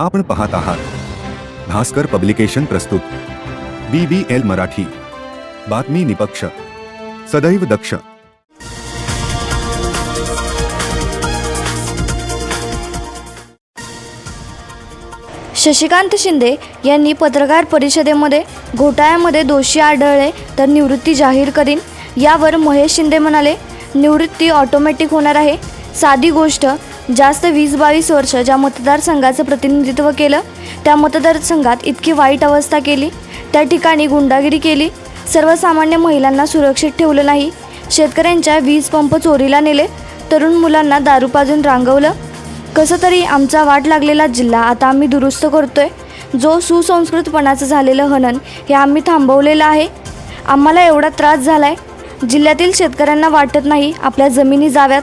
आपण पाहत आहात. भास्कर पब्लिकेशन प्रस्तुत. B B L Marathi. बातमी निपक्ष. सदैव दक्ष. शशिकांत शिंदे यांनी पत्रकार परिषदेमध्ये घोटाळ्यामध्ये दोषी आढळले तर निवृत्ती जाहीर करीन. यावर महेश शिंदे म्हणाले निवृत्ती ऑटोमॅटिक होणार आहे. साधी गोष्ट जास्त वीस बावीस वर्ष ज्या मतदारसंघाचं प्रतिनिधित्व केलं त्या मतदारसंघात इतकी वाईट अवस्था केली त्या ठिकाणी गुंडागिरी केली सर्वसामान्य महिलांना सुरक्षित ठेवलं नाही शेतकऱ्यांच्या वीज पंप चोरीला नेले तरुण मुलांना दारू पाजून रांगवलं. कसं तरी आमचा वाट लागलेला जिल्हा आता आम्ही दुरुस्त करतोय. जो सुसंस्कृतपणाचं झालेलं हनन हे आम्ही थांबवलेलं आहे. आम्हाला एवढा त्रास झाला आहे जिल्ह्यातील शेतकऱ्यांना वाटत नाही आपल्या जमिनी जाव्यात.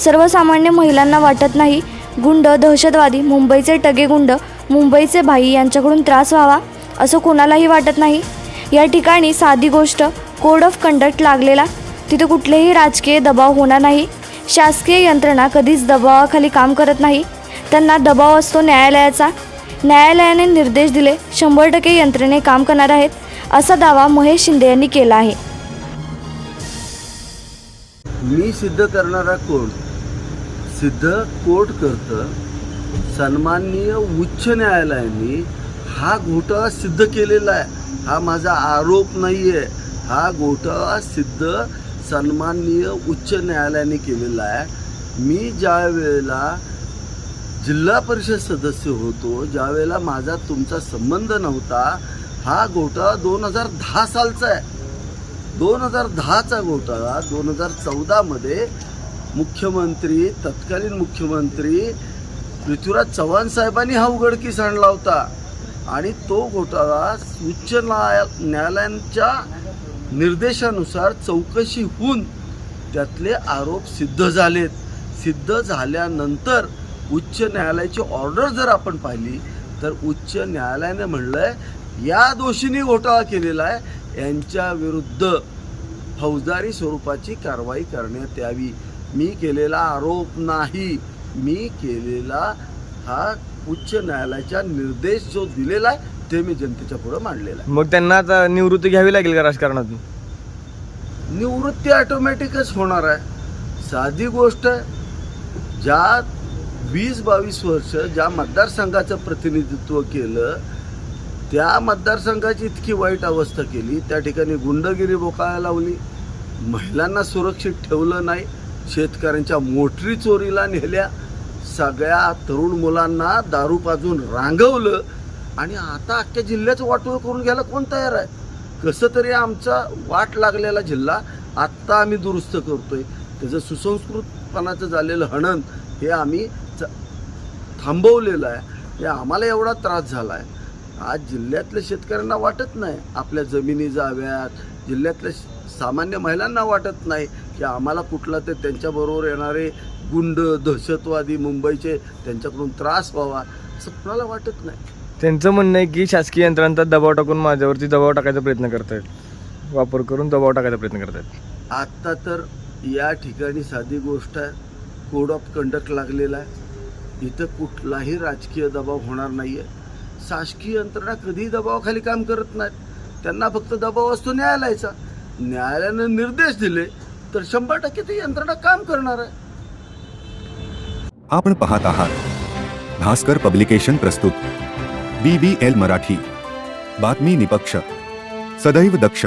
सर्वसामान्य महिलांना वाटत नाही. गुंड दहशतवादी मुंबईचे टगे गुंड मुंबईचे भाई यांच्याकडून त्रास व्हावा असं कोणालाही वाटत नाही. या ठिकाणी साधी गोष्ट कोड ऑफ कंडक्ट लागलेला. तिथे कुठलेही राजकीय दबाव होणार नाही. शासकीय यंत्रणा कधीच दबावाखाली काम करत नाही. त्यांना दबाव असतो न्यायालयाचा. न्यायालयाने निर्देश दिले शंभर टक्के यंत्रणे काम करणार आहेत असा दावा महेश शिंदे यांनी केला आहे. मी सिद्ध करणारा कोण? सिद्ध कोर्ट करतं. सन्माननीय उच्च न्यायालयाने हा घोटाळा सिद्ध केलेला आहे. हा माझा आरोप नाही आहे हा घोटाळा सिद्ध सन्माननीय उच्च न्यायालयाने केलेला आहे. मी ज्या वेळेला जिल्हा परिषद सदस्य होतो ज्यावेळेला माझा तुमचा संबंध नव्हता हा घोटाळा दोन हजार दहा सालचा आहे. दोन हजार दहाचा घोटाळा दोन हजार चौदामध्ये मुख्यमंत्री तत्कालीन मुख्यमंत्री पृथ्वीराज चव्हाण साहेबांनी हा उघडकीस आणला होता. आणि तो घोटाळा उच्च न्याया न्यायालयांच्या निर्देशानुसार चौकशी होऊन त्यातले आरोप सिद्ध झालेत. सिद्ध झाल्यानंतर उच्च न्यायालयाची ऑर्डर जर आपण पाहिली तर उच्च न्यायालयाने म्हणलंय या दोषींनी घोटाळा केलेला आहे यांच्या विरुद्ध फौजदारी स्वरूपाची कारवाई करण्यात यावी. मी केलेला आरोप नाही. मी केलेला हा उच्च न्यायालयाचा निर्देश जो दिलेला आहे ते मी जनतेच्या पुढे मांडलेला आहे. मग त्यांना आता निवृत्ती घ्यावी लागेल का राजकारणातून? निवृत्ती ऑटोमॅटिकच होणार आहे. साधी गोष्ट आहे ज्या वीस बावीस वर्ष ज्या मतदारसंघाचं प्रतिनिधित्व केलं त्या मतदारसंघाची इतकी वाईट अवस्था केली त्या ठिकाणी गुंडगिरी बोकायला लावली महिलांना सुरक्षित ठेवलं नाही शेतकऱ्यांच्या मोटरी चोरीला नेल्या. सगळ्या तरुण मुलांना दारू पाजून रांगवलं. आणि आता अख्ख्या जिल्ह्याचं वाटोळ करून घ्यायला कोण तयार आहे? कसं तरी आमचा वाट लागलेला जिल्हा आत्ता आम्ही दुरुस्त करतोय. त्याचं सुसंस्कृतपणाचं झालेलं हणन हे आम्ही च- थांबवलेलं आहे. हे आम्हाला एवढा त्रास झाला आहे आज जिल्ह्यातल्या शेतकऱ्यांना वाटत नाही. आपल्या जमिनी जाव्यात. जिल्ह्यातल्या श- सामान्य महिलांना वाटत नाही की आम्हाला कुठला ते त्यांच्याबरोबर येणारे गुंड दहशतवादी मुंबईचे त्यांच्याकडून त्रास व्हावा असं कुणाला वाटत नाही. त्यांचं म्हणणं आहे की शासकीय यंत्रणांचा दबाव टाकून माझ्यावरती दबाव टाकायचा प्रयत्न करतायत. वापर करून दबाव टाकायचा प्रयत्न करतायत. आत्ता तर या ठिकाणी साधी गोष्ट आहे. कोड ऑफ कंडक्ट लागलेला आहे. इथं कुठलाही राजकीय दबाव होणार नाही आहे शासकीय यंत्रणा कधीही दबावाखाली काम करत नाहीत. त्यांना फक्त दबाव असतो न्यायालयाचा. न्यायालयानं निर्देश दिले तर शंभर टक्के ती यंत्रणा काम करणार आहे. आपण पाहत आहात भास्कर पब्लिकेशन प्रस्तुत बी बी एल मराठी बातमी निपक्ष सदैव दक्ष.